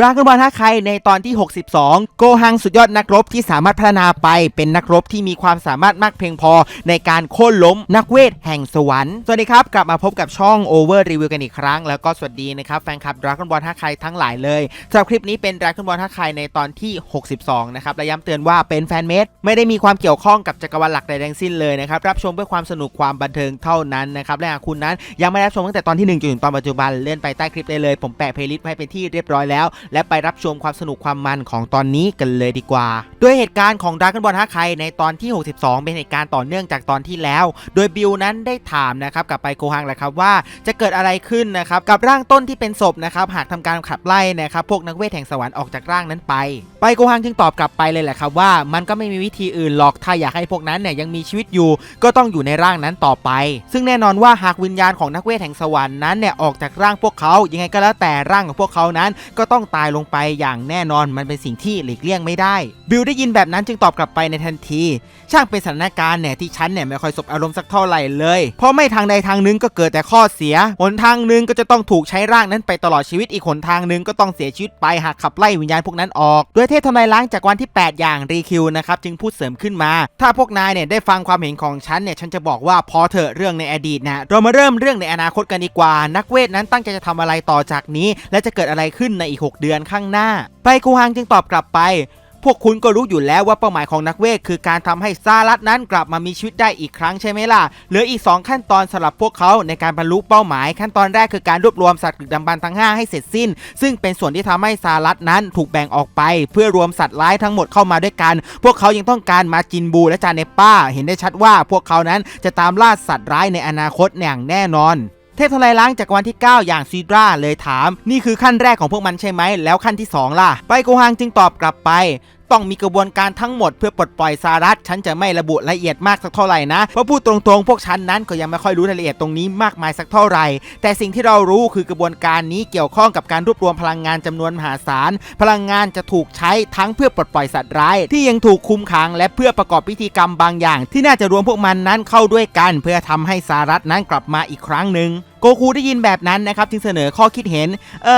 ดราก้อนบอลท่าใครในตอนที่ 62 โกฮังสุดยอดนักรบที่สามารถพัฒนาไปเป็นนักรบที่มีความสามารถมากเพียงพอ ในการโค่นล้มนักเวทแห่งสวรรค์ สวัสดีครับ กลับมาพบกับช่อง Over Review กันอีกครั้ง แล้วก็สวัสดีนะครับแฟนคลับดราก้อนบอลท่าใครทั้งหลายเลยสำหรับคลิปนี้เป็นดราก้อนบอลท่าใครในตอนที่ 62 นะครับและย้ำเตือนว่าเป็นแฟนเมดไม่ได้มีความเกี่ยวข้องกับจักรวาลหลักใดทั้งสิ้นเลยนะครับรับชมเพื่อความสนุกความบันเทิงเท่านั้นนะครับและหากคุณนั้นยังไม่ได้รับชมตั้งแต่ตอนที่1จนถึงตอนปัจจุบันเลื่อนไปใต้คลิปได้เลย ผมแปะเพลย์ลิสต์ไว้เป็นที่เรียบร้อยแล้วและไปรับชมความสนุกความมันของตอนนี้กันเลยดีกว่าด้วยเหตุการณ์ของดราก้อนบอลฮักไคในตอนที่ 62 เป็นเหตุการณ์ต่อเนื่องจากตอนที่แล้ว โดยบิวนั้นได้ถามนะครับกับไปโกฮังแหละครับว่าจะเกิดอะไรขึ้นนะครับกับร่างต้นที่เป็นศพนะครับหากทำการขับไล่นะครับพวกนักเวทแห่งสวรรค์ออกจากร่างนั้นไป ไปโกฮังจึงตอบกลับไปเลยแหละครับว่ามันก็ไม่มีวิธีอื่นหรอกถ้าอยากให้พวกนั้นเนี่ยยังมีชีวิตอยู่ ก็ต้องอยู่ในร่างนั้นต่อไป ซึ่งแน่นอนว่าหากวิญญาณของนักเวทแห่งสวรรค์นั้นเนี่ยออกจากร่างพวกเขายังไงก็แล้วแต่ร่างของพวกเขานั้นก็ต้องตายลงไปอย่างแน่นอนมันเป็นสิ่งที่หลีกเลี่ยงไม่ได้ บิลได้ยินแบบนั้นจึงตอบกลับไปในทันที ช่างเป็นสถานการณ์เนี่ยที่ฉันเนี่ยไม่ค่อยสบอารมณ์สักเท่าไหร่เลย เพราะไม่ทางใดทางหนึงก็เกิดแต่ข้อเสีย หนทางหนึงก็จะต้องถูกใช้ร่างนั้นไปตลอดชีวิตอีกหนทางหนึงก็ต้องเสียชีวิตไปหากขับไล่วิญญาณพวกนั้นออก ด้วยเทพทำลายล้างจากวันที่ 8 อย่างรีคิวนะครับจึงพูดเสริมขึ้นมา ถ้าพวกนายเนี่ยได้ฟังความเห็นของฉันเนี่ยฉันจะบอกว่าพอเถอะเรื่องในอดีตนะเรามาเริ่มเรื่องในอนาคตกันดีกว่า นักเวทนั้นตั้งใจจะทำอะไรต่อจากนี้ และจะเกิดอะไรขึ้นในอีก 6เดือนข้างหน้า ไปกูฮังจึงตอบกลับไป พวกคุณก็รู้อยู่แล้วว่าเป้าหมายของนักเวท คือการทำให้ซารัตนั้นกลับมามีชีวิตได้อีกครั้งใช่ไหมล่ะ เหลืออีก 2 ขั้นตอนสำหรับพวกเขาในการบรรลุเป้าหมาย ขั้นตอนแรกคือการรวบรวมสัตว์ดึกดำบรรทั้ง 5 ให้เสร็จสิ้น ซึ่งเป็นส่วนที่ทำให้ซารัตนั้นถูกแบ่งออกไป เพื่อรวมสัตว์ร้ายทั้งหมดเข้ามาด้วยกัน พวกเขายังต้องการมาจินบูและจาเนป้า เห็นได้ชัดว่าพวกเขานั้นจะตามล่าสัตว์ร้ายในอนาคตอย่างแน่นอน เทพทลายล้างจากวันที่ 9 อย่างซีดราเลยถาม นี่คือขั้นแรกของพวกมันใช่ไหม แล้วขั้นที่ 2 ล่ะ ไปโกฮังจึงตอบกลับไปต้องมีกระบวนการทั้งหมดเพื่อปลดปล่อยสารัตฉันจะไม่ระบุละเอียดมากสักเท่าไหร่นะ เพราะพูดตรงๆ พวกฉันนั้นก็ยังไม่ค่อยรู้รายละเอียดตรงนี้มากมายสักเท่าไหร่ แต่สิ่งที่เรารู้คือกระบวนการนี้เกี่ยวข้องกับการรวบรวมพลังงานจำนวนมหาศาล พลังงานจะถูกใช้ทั้งเพื่อปลดปล่อยสัตว์ร้าย ที่ยังถูกคุมขังและเพื่อประกอบพิธีกรรมบางอย่าง ที่น่าจะรวมพวกมันนั้นเข้าด้วยกัน เพื่อทำให้สารัตนั้นกลับมาอีกครั้งหนึ่ง โกคูได้ยินแบบนั้นนะครับจึงเสนอข้อคิดเห็น เอ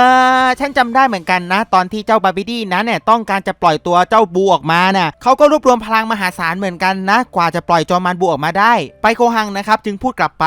อฉันจำได้เหมือนกันนะ ตอนที่เจ้าบาบิดี้นั้นเนี่ยต้องการจะปล่อยตัวเจ้าบูออกมาน่ะเขาก็รวบรวมพลังมหาศาลเหมือนกันนะ กว่าจะปล่อยจอมมารบูออกมาได้ ไปโกฮังนะครับจึงพูดกลับไป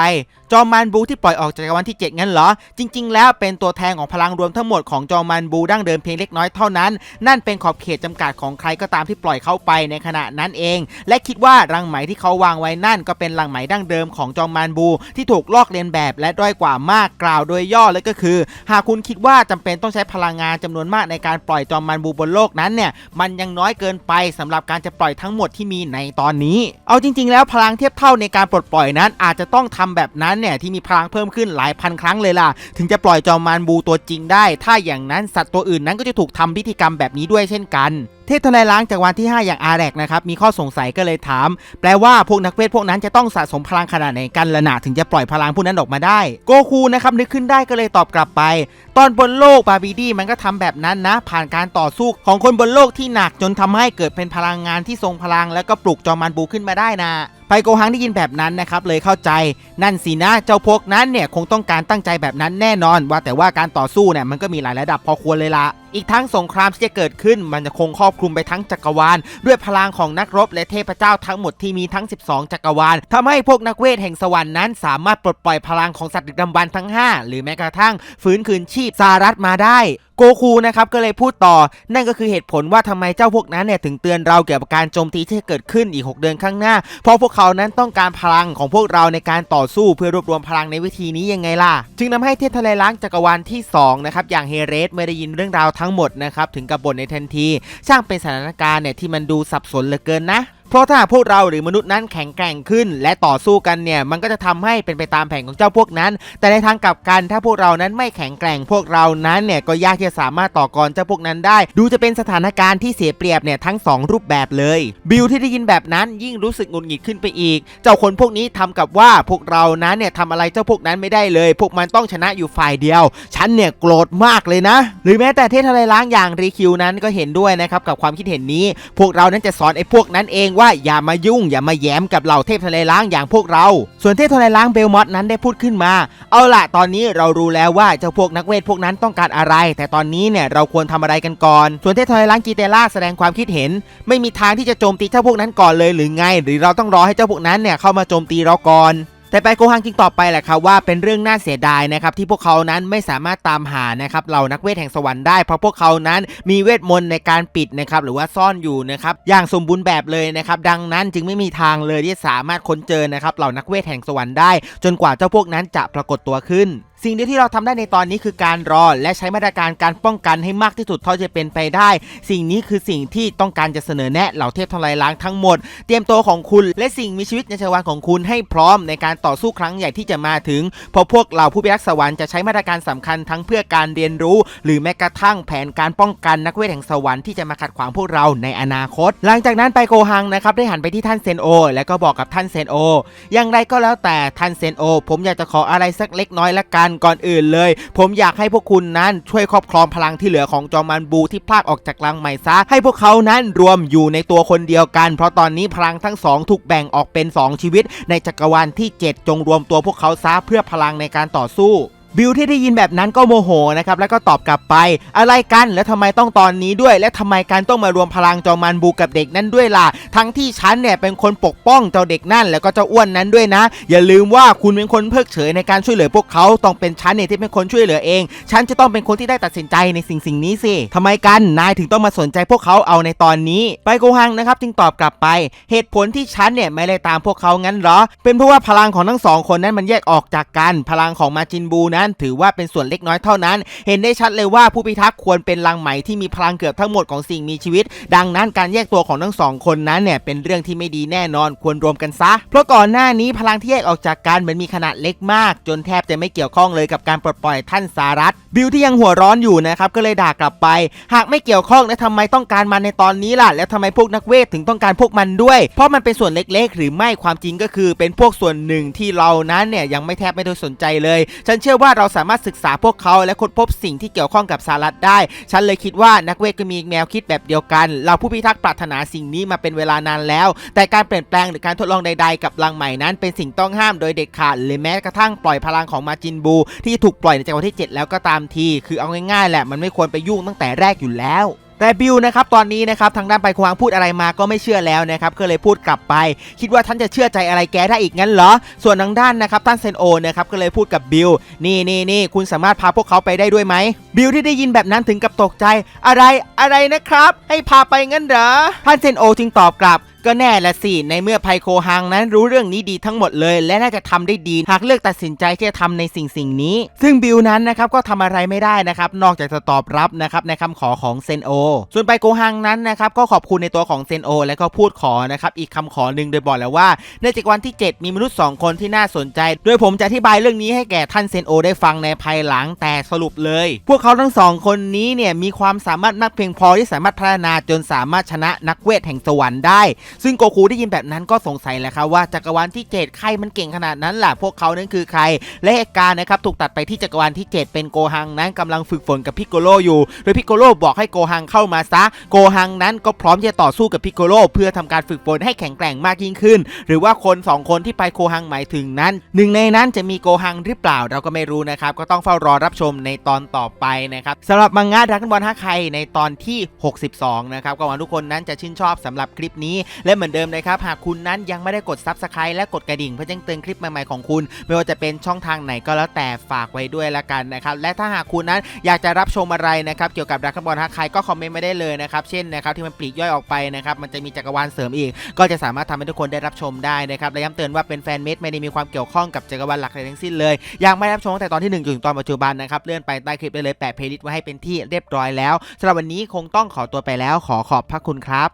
จอมมารบูที่ปล่อยออกจากวันที่ 7 งั้นเหรอ จริง ๆ แล้วเป็นตัวแทนของพลังรวมทั้งหมดของจอมมารบูดั้งเดิมเพียงเล็กน้อยเท่านั้น นั่นเป็นขอบเขตจำกัดของใครก็ตามที่ปล่อยเข้าไปในขณะนั้นเอง และคิดว่ารังไหมที่เขาวางไว้นั่นก็เป็นรังไหมดั้งเดิมของจอมมารบูที่ถูกลอกเลียนแบบและด้อยกว่ามากกล่าวโดยย่อเลยก็คือ หากคุณคิดว่าจำเป็นต้องใช้พลังงานจำนวนมากในการปล่อยจอมมารบูบนโลกนั้นเนี่ยมันยังน้อยเกินไปสำหรับการจะปล่อยทั้งหมดที่มีในตอนนี้ เอาจริง ๆ แล้วพลังเทียบเท่าในการปลดปล่อยนั้น อาจจะต้องทำแบบนั้นเนี่ยที่มีพลังเพิ่มขึ้นหลายพันครั้งเลยล่ะ ถึงจะปล่อยจอมมารบูตัวจริงได้ ถ้าอย่างนั้นสัตว์ตัวอื่นนั้นก็จะถูกทำพิธีกรรมแบบนี้ด้วยเช่นกันเทพทลายล้างจากวันที่ 5 อย่างอาแรกนะครับมีข้อสงสัยก็เลยถาม แปลว่าพวกนักเวทพวกนั้นจะต้องสะสมพลังขนาดไหนกันละหนาถึงจะปล่อยพลังพวกนั้นออกมาได้ โกคูนะครับนึกขึ้นได้ก็เลยตอบกลับไป ตอนบนโลกบาบีดี้มันก็ทำแบบนั้นนะ ผ่านการต่อสู้ของคนบนโลกที่หนักจนทำให้เกิดเป็นพลังงานที่ทรงพลัง แล้วก็ปลุกจอมมันบูขึ้นมาได้นะ ไปโกฮังได้ยินแบบนั้นนะครับเลยเข้าใจนั่นสินะเจ้าพวกนั้นเนี่ยคงต้องการตั้งใจแบบนั้นแน่นอน ว่าแต่ว่าการต่อสู้เนี่ยมันก็มีหลายระดับพอควรเลยละอีกทั้งสงครามที่จะเกิดขึ้นมันจะคงครอบคลุมไปทั้งจักรวาล ด้วยพลังของนักรบและเทพเจ้าทั้งหมดที่มีทั้ง 12 จักรวาลทำให้พวกนักเวทแห่งสวรรค์นั้น สามารถปลดปล่อยพลังของสัตว์ดึกดำบรรทั้ง 5 หรือแม้กระทั่ง ฟื้นคืนชีพสารัตมาได้ โกคูนะครับก็เลยพูดต่อ นั่นก็คือเหตุผลว่าทำไมเจ้าพวกนั้นเนี่ยถึงเตือนเราเกี่ยวกับการโจมตีที่จะเกิดขึ้นอีก 6 เดือนข้างหน้า เพราะพวกเขานั้นต้องการพลังของพวกเราในการต่อสู้เพื่อรวบรวมพลังในวิธีนี้ยังไงล่ะ จึงทำให้เทพทะเลล้างจักรวาลที่2นะครับอย่างเฮเรสเมื่อได้ยินเรื่องราวทั้งหมดนะครับถึงกับบทในทันทีช่างเป็นสถานการณ์เนี่ยที่มันดูสับสนเหลือเกินนะ เพราะถ้าพวกเราหรือมนุษย์นั้นแข็งแกร่งขึ้น และต่อสู้กันเนี่ยมันก็จะทำให้เป็นไปตามแผนของเจ้าพวกนั้น แต่ในทางกลับกันถ้าพวกเรานั้นไม่แข็งแกร่งพวกเรานั้นเนี่ยก็ยากที่จะสามารถต่อกรเจ้าพวกนั้นได้ ดูจะเป็นสถานการณ์ที่เสียเปรียบเนี่ยทั้งสองรูปแบบเลย บิลที่ได้ยินแบบนั้นยิ่งรู้สึกงุดหงิดขึ้นไปอีก เจ้าคนพวกนี้ทำกับว่าพวกเรานั้นเนี่ยทำอะไรเจ้าพวกนั้นไม่ได้เลย พวกมันต้องชนะอยู่ฝ่ายเดียว ฉันเนี่ยโกรธมากเลยนะ หรือแม้แต่เทพทะเลล้างอย่างรีคิวนั้นก็เห็นด้วยนะครับกับความคิดเห็นนี้ พวกเรานั้นจะสอนไอ้พวกนั้นเองว่าว่าอย่ามายุ่งอย่ามาแย้มกับเหล่าเทพทะเลล้างอย่างพวกเรา ส่วนเทพทะเลล้างเบลมอสนั้นได้พูดขึ้นมา เอาล่ะตอนนี้เรารู้แล้วว่าเจ้าพวกนักเวทพวกนั้นต้องการอะไร แต่ตอนนี้เนี่ยเราควรทำอะไรกันก่อน ส่วนเทพทะเลล้างกีเตล่าแสดงความคิดเห็น ไม่มีทางที่จะโจมตีเจ้าพวกนั้นก่อนเลยหรือไง หรือเราต้องรอให้เจ้าพวกนั้นเนี่ยเข้ามาโจมตีเราก่อน แต่ไปโกฮังจึงตอบไปแหละครับว่าเป็นเรื่องน่าเสียดายนะครับที่พวกเขานั้นไม่สามารถตามหานะครับเหล่านักเวทแห่งสวรรค์ได้เพราะพวกเขานั้นมีเวทมนต์ในการปิดนะครับหรือว่าซ่อนอยู่นะครับอย่างสมบูรณ์แบบเลยนะครับดังนั้นจึงไม่มีทางเลยที่สามารถค้นเจอนะครับเหล่านักเวทแห่งสวรรค์ได้ จนกว่าเจ้าพวกนั้นจะปรากฏตัวขึ้น สิ่งเดียวที่เราทำได้ในตอนนี้คือการรอ และใช้มาตรการการป้องกันให้มากที่สุดเท่าจะเป็นไปได้ สิ่งนี้คือสิ่งที่ต้องการจะเสนอแนะเหล่าเทพทลายล้างทั้งหมด เตรียมตัวของคุณ และสิ่งมีชีวิตในจักรวาลของคุณให้พร้อมในการต่อสู้ครั้งใหญ่ที่จะมาถึงเพราะพวกเราผู้พิทักษ์สวรรค์จะใช้มาตรการสำคัญทั้งเพื่อการเรียนรู้ หรือแม้กระทั่งแผนการป้องกันนักเวทแห่งสวรรค์ที่จะมาขัดขวางพวกเราในอนาคต หลังจากนั้นไปโกฮังนะครับได้หันไปที่ท่านเซนโอ และก็บอกกับท่านเซนโออย่างไรก็แล้วแต่ท่านเซนโอ ผมอยากจะขออะไรสักเล็กน้อยละกันก่อนอื่นเลย ผมอยากให้พวกคุณนั้นช่วยครอบครองพลังที่เหลือของจอมันบูที่พลากออกจากลังใหม่ซะ ให้พวกเขานั้นรวมอยู่ในตัวคนเดียวกัน เพราะตอนนี้พลังทั้งสองถูกแบ่งออกเป็น 2 ชีวิต ในจักรวาลที่ 7 จงรวมตัวพวกเขาซะเพื่อพลังในการต่อสู้ บิลที่ได้ยินแบบนั้นก็โมโหนะครับแล้วก็ตอบกลับไป อะไรกันแล้วทำไมต้องตอนนี้ด้วย และทำไมการต้องมารวมพลังจอมันบูกับเด็กนั้นด้วยล่ะทั้งที่ฉันเนี่ยเป็นคนปกป้องเจ้าเด็กนั่นแล้วก็เจ้าอ้วนนั้นด้วยนะ อย่าลืมว่าคุณเป็นคนเพิกเฉยในการช่วยเหลือพวกเขาต้องเป็นฉันเนี่ยที่เป็นคนช่วยเหลือเอง ฉันจะต้องเป็นคนที่ได้ตัดสินใจในสิ่งสิ่งนี้สิทำไมกันนายถึงต้องมาสนใจพวกเขาเอาในตอนนี้ ไปโกฮังนะครับจึงตอบกลับไป เหตุผลที่ฉันเนี่ยไม่ได้ตามพวกเขางั้นเหรอ เป็นเพราะว่าพลังของทั้งสองคนนั้นมันแยกออกจากกันพลังของมาจินบูนั้นถือว่าเป็นส่วนเล็กน้อยเท่านั้น เห็นได้ชัดเลยว่าผู้พิทักษ์ควรเป็นรังไหมที่มีพลังเกือบทั้งหมดของสิ่งมีชีวิต ดังนั้นการแยกตัวของทั้งสองคนนั้นเนี่ยเป็นเรื่องที่ไม่ดีแน่นอนควรรวมกันซะ เพราะก่อนหน้านี้พลังที่แยกออกจากกันมันมีขนาดเล็กมาก จนแทบจะไม่เกี่ยวข้องเลยกับการปลดปล่อยท่านสารัตบิลที่ยังหัวร้อนอยู่นะครับก็เลยด่ากลับไป หากไม่เกี่ยวข้องแล้วทำไมต้องการมันในตอนนี้ล่ะ แล้วทำไมพวกนักเวทถึงต้องการพวกมันด้วย เพราะมันเป็นส่วนเล็กๆ หรือไม่ความจริงก็คือเป็นพวกส่วนหนึ่งที่เรานั้นเนี่ยยังไม่แทบไม่ได้สนใจเลย ฉันเชื่อว่าเราสามารถศึกษาพวกเขาและค้นพบสิ่งที่เกี่ยวข้องกับสารัตได้ ฉันเลยคิดว่านักเวทก็มีแนวคิดแบบเดียวกัน เราผู้พิทักษ์ปรารถนาสิ่งนี้มาเป็นเวลานานแล้ว แต่การเปลี่ยนแปลงหรือการทดลองใด ๆ กับรังใหม่นั้น เป็นสิ่งต้องห้ามโดยเด็ดขาดหรือแม้กระทั่งปล่อยพลังของมาจินบู ที่ถูกปล่อยในจังหวะที่ 7 แล้วก็ตามที คือเอาง่ายๆแหละมันไม่ควรไปยุ่งตั้งแต่แรกอยู่แล้ว แต่บิลนะครับตอนนี้นะครับทางด้านไปควางพูดอะไรมาก็ไม่เชื่อแล้วนะครับก็เลยพูดกลับไป คิดว่าท่านจะเชื่อใจอะไรแกได้อีกงั้นเหรอ ส่วนทางด้านนะครับท่านเซนโอนะครับก็เลยพูดกับบิลนี่นี่นี่คุณสามารถพาพวกเขาไปได้ด้วยไหมบิลที่ได้ยินแบบนั้นถึงกับตกใจ อะไรอะไรนะครับ ให้พาไปงั้นเหรอท่านเซนโอจึงตอบกลับ ก็แน่ละสิ ในเมื่อไพโคฮังนั้นรู้เรื่องนี้ดีทั้งหมดเลย และน่าจะทำได้ดีหากเลือกตัดสินใจที่จะทำในสิ่งสิ่งนี้ ซึ่งบิลนั้นนะครับก็ทำอะไรไม่ได้นะครับ นอกจากจะตอบรับนะครับในคำขอของเซนโอ ส่วนไพโคฮังนั้นนะครับก็ขอบคุณในตัวของเซนโอ และก็พูดขอนะครับอีกคำขอหนึ่งโดยบอกแล้วว่าในจักรวาลที่ 7 มีมนุษย์ 2 คนที่น่าสนใจ โดยผมจะอธิบายเรื่องนี้ให้แก่ท่านเซนโอได้ฟังในภายหลังแต่สรุปเลย พวกเขาทั้งสองคนนี้เนี่ยมีความสามารถมากเพียงพอที่สามารถพัฒนาจนสามารถชนะนักเวทแห่งสวรรค์ได้ซึ่งโกคูได้ยินแบบนั้นก็สงสัยแหละครับว่าจักรวาลที่ 7 ใครมันเก่งขนาดนั้นล่ะพวกเขานั้นคือใคร และเหตุการณ์นะครับถูกตัดไปที่จักรวาลที่ 7 เป็นโกฮังนั้นกำลังฝึกฝนกับพิกโกโลอยู่ โดยพิกโกโลบอกให้โกฮังเข้ามาซะ โกฮังนั้นก็พร้อมที่จะต่อสู้กับพิกโกโลเพื่อทำการฝึกฝนให้แข็งแกร่งมากยิ่งขึ้น หรือว่าคนสองคนที่ไปโกฮังหมายถึงนั้นหนึ่งในนั้นจะมีโกฮังหรือเปล่าเราก็ไม่รู้นะครับก็ต้องเฝ้ารอรับชมในตอนต่อไปนะครับสำหรับมังงะดราก้อนบอลฮักไคในตอนที่ 62 นะครับก็หวังทุกคนนั้นจะชื่นชอบสำหรับคลิปนี้และเหมือนเดิมนะครับหากคุณนั้นยังไม่ได้กด Subscribe และกดกระดิ่งเพื่อแจ้งเตือนคลิปใหม่ๆของคุณ ไม่ว่าจะเป็นช่องทางไหนก็แล้วแต่ฝากไว้ด้วยละกันนะครับและถ้าหากคุณนั้นอยากจะรับชมอะไรนะครับเกี่ยวกับดราก้อนบอลฮักไคก็คอมเมนต์มาได้เลยนะครับเช่นนะครับที่มันปลีกย่อยออกไปนะครับมันจะมีจักรวาลเสริมอีก ก็จะสามารถทำให้ทุกคนได้รับชมได้นะครับและย้ำเตือนว่าเป็นแฟนเมดไม่ได้มีความเกี่ยวข้องกับจักรวาลหลักใดทั้งสิ้นเลยยังไม่รับชมตั้งแต่ตอนที่1จนถึงตอนปัจจุบันนะครับเลื่อนไปใต้คลิปได้เลยแปะเพลย์ลิสต์ไว้ให้เป็นที่เรียบร้อยแล้วสำหรับวันนี้คงต้องขอตัวไปแล้วขอขอบพระคุณครับ